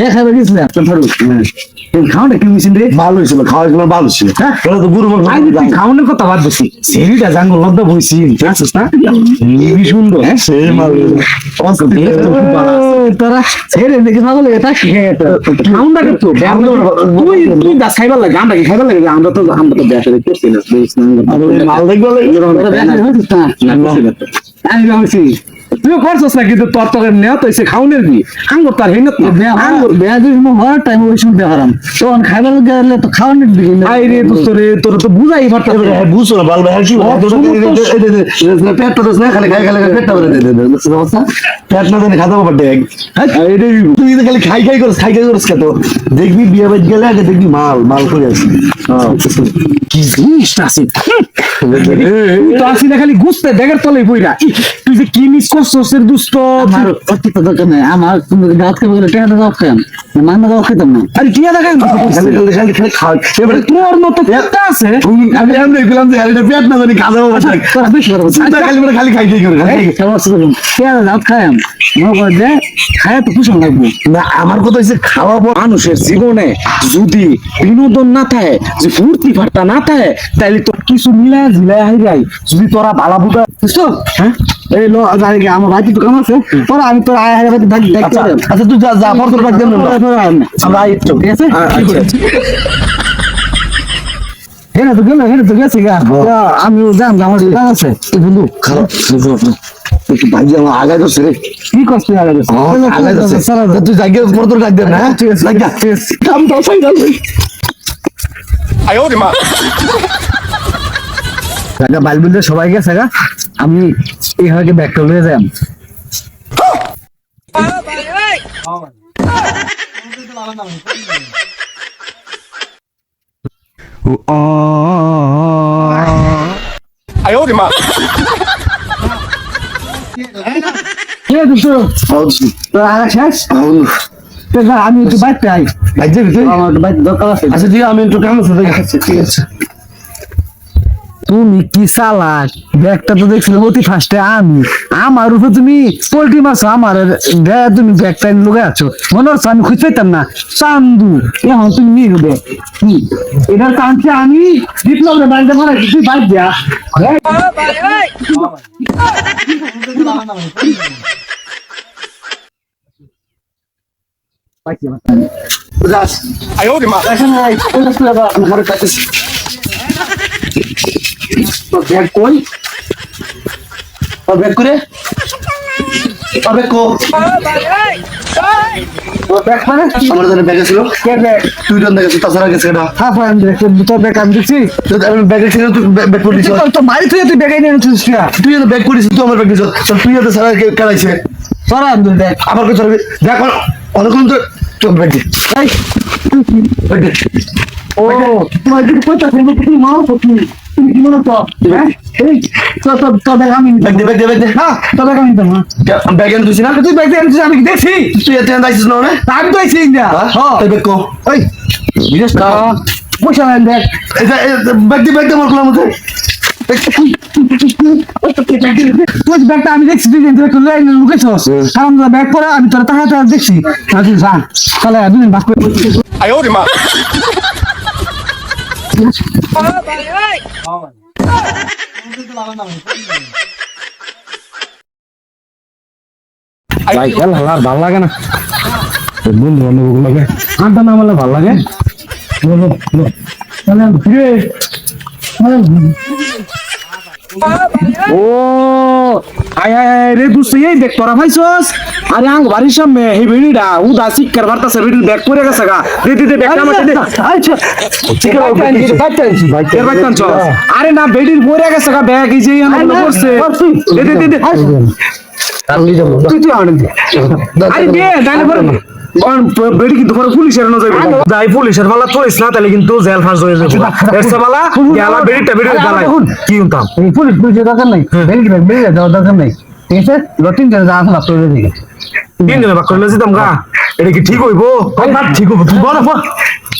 দেখাবে গেছিল একটা ফারুক এই খাওয়াটা কি মিছিল রে? ভালো হয়েছিল খাওয়া গুলো ভালো ছিল। হ্যাঁ? তো গুরু খাওয়ানোর কথা বাদ দিছি সেরিটা জাঙ্গল লদ্দা বইছি জানিস না? হেবি সুন্দর। হ্যাঁ সেই মাল তোরা ছেড়ে দেখে পাগল এটা খাউন্ডা কিন্তু তুই তুই দাস খাইবার লাগে আমরা কি খাইবার লাগে? আমরা তো আমরা তো দেশে দেখতেছি না। মাল দেখব আমি ভাবছি তুই করছস না কিন্তু তোর তোর নেওয়া তো এসে খাউনের দি আঙ্গুর তার হেনত না? আঙ্গুর বেয়া যদি হওয়ার টাইম ওই সময় দেখারাম তখন খাইবার গেলে তো খাওয়ানোর দিকে আই রে দোস্ত রে তোর তো বুঝাই পারতাম বুঝছ না বাল ভাই কি পেটটা তো না খালি খাই খালি পেটটা ভরে দে দে দে অবস্থা পেট না জানি খাতে পারতে তুই তো খালি খাই খাই করস খাই খাই করস কত দেখবি বিয়ে বাড়ি গেলে আগে দেখবি মাল মাল করে আসবি কি জিনিসটা আছে তো আসি না খালি গুছতে ব্যাগের তলে বইরা তুই যে কি মিস এর দুষ্ট। আমার অতিরিক্ত দরকার নেই আমার তুমি গাছ খেয়ে গেলে টেহাটা দাও খেয়াম মান্না দাও খেতাম না আরে কি দেখেন খালি খালি খালি খালি খাওয়া এবারে তোর মতো কুত্তা আছে? আমি আমি দেখলাম যে আরে পেট না জানি খাতে পারবে তোরা বেশি পারব চিন্তা খালি মানে খালি খাই খাই করে? খালি খাই। খাই। সমস্যা করুন। টেহাটা দাও খায়াম মনে করে যে খায় তো কুশন লাগবে। না আমার কথা হচ্ছে খাওয়া মানুষের জীবনে যদি বিনোদন না থাকে যে ফুর্তি ফাট্টা না থাকে তাইলে তোর কিছু মিলাই ঝিলাই হাইরাই যদি তোরা ভালা বুঝা বুঝছ? হ্যাঁ? এই লো জানি কি আমার ভাই তো কাম আছে? পরে আমি তোর আয় হায় বাড়ি থাকি আচ্ছা আচ্ছা তুই যা যা পর তোর বাদ দেন না আমরা আই তো ঠিক আছে? আচ্ছা আচ্ছা। হেরে তো গেল হেরে তো গেছে গা। আমি জান আমার কাজ আছে। তুই বন্ধু খারাপ ভাই আমার আগাই তো রে। কি কষ্ট লাগে আগাই তো তুই জায়গা পর তোর ডাক দেন না ঠিক আছে লাগা ঠিক কাম তো ফাইনাল জায়গা বাইল বিলতে সবাই গেছে গা? আমি এই হয়তো ব্যাগটা লয়ে যাই। আমি একটু বাইতে আই। বাইতে দরকার আছে। আচ্ছা আমি একটু কাম আছে ঠিক আছে ঠিক আছে। তুমি কি চালাক ব্যাগটা তো দেখছিলাম অতি ফার্স্টে আমি। আমার উপরে তুমি পোল্ট্রি মাছ আমার তুমি ব্যাগটা লুকে আছো। মনে হচ্ছে আমি খুঁজে পেতাম না। চান্দু এখন তুমি নিয়ে গেবে এটা কাঁদছে আমি? বিপ্লব রে বাড়িতে মারা তুই বাদ কাটিস তোর ব্যাগ কই তোর ব্যাগ করে? তোর ব্যাগ কো? ব্যাগ মানে? আমার জানে ব্যাগে ছিল তুই জন দেখেছিস তাছাড়া গেছে এটা হ্যাঁ ফ্রেন্ড তোর ব্যাগ আমি দিচ্ছি তুই আমি ব্যাগে ছিল তুই ব্যাগ করিস তো মারি তুই তুই ব্যাগে নিয়ে নিচ্ছিস তুই তো ব্যাগ করিস তুই আমার ব্যাগ দিছ তুই তো সারা কাটাইছে তোরা আমি দেখ। আমার কাছে দেখ অনেকক্ষণ তো তোর ব্যাগ দে। এই, ব্যাগ দে। ও তোমার যদি কইতা তুমি কি মাও তো তুমি তুমি কি মনে তো হ্যাঁ এই তো তো তো ব্যাগ আমি ব্যাগ দে ব্যাগ দে ব্যাগ দে না তো ব্যাগ আমি দেবো ব্যাগ এনে তুই না তুই ব্যাগ দিয়ে আনছিস, আমি দেখছি তুই এতে আইছিস না রে আমি তো আইছি ইন্ডিয়া হ্যাঁ তোর ব্যাগ কো ওই বিদেশ না পয়সা নেন দেখ এটা ব্যাগ দে ব্যাগ দে আমার খোলার মধ্যে তুই ব্যাগটা আমি দেখছি তুই একটু লাইনে লুকেছস কারণ ব্যাগ পরে আমি তোর টাকা টাকা দেখছি তুই যা তাহলে দুদিন বাস করে ভাই খেল হালার ভালো লাগে না? বন্ধু বান্ধব লাগে আড্ডা না মারলে ভালো লাগে। তাহলে ফিরে ও আয় আয় আয় রে তুই এই দেখ তোরা ভাইছস আরে আং বাড়ির সামনে এই বেড়িটা উদা শিক্ষার বার্তা বেড়ির ব্যাগ করে গেছে গা। দে দে দে ব্যাগটা আমার দে। আচ্ছা ঠিক আছে বাইতে আনছি বাইতে এর বাইতান চল আরে না বেড়ির পরে গেছে গা ব্যাগ এই যে আমার করছে। দে দে দে দে। তুই তুই আনে দে আরে দে ডাইলে পরে অন বেড়ি কিন্তু পরে পুলিশের না। যাবে যাই পুলিশের পালা তোরিস না তাহলে কিন্তু জেল ফাঁস হয়ে যাবে। এসে পালা গেলা বেড়িটা বেড়ি গালাই কি এই পুলিশ পুলিশ দরকার নাই। বেরিয়ে বেরিয়ে যাওয়ার দরকার নাই। ঠিক আছে? লটিন করে যা আসলে আপনার দিকে। তিন দিনে বাক করলে যেতাম গা এটা কি ঠিক হইবো? হইব। তুই বড় আচ্ছা, বেডি কর বলে।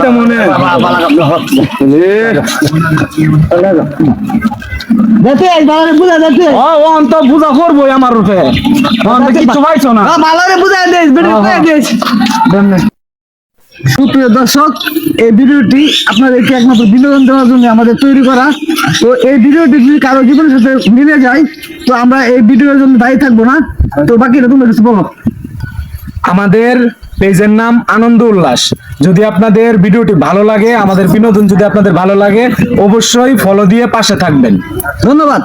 এটা মনে বালারে বুঝা ও বুঝা করব আমার রূপে। পাইছো না। বালারে বুঝা সুপ্রিয় দর্শক এই ভিডিওটি আপনাদেরকে একমাত্র বিনোদন দেওয়ার জন্য আমাদের তৈরি করা। তো এই ভিডিওটি যদি কারও জীবনের সাথে মিলে যায় তো আমরা এই ভিডিওর জন্য দায়ী থাকব না। তো বাকিটা তোমরা কিছু বলো। আমাদের পেজের নাম আনন্দ উল্লাস। যদি আপনাদের ভিডিওটি ভালো লাগে, আমাদের বিনোদন যদি আপনাদের ভালো লাগে, অবশ্যই ফলো দিয়ে পাশে থাকবেন। ধন্যবাদ।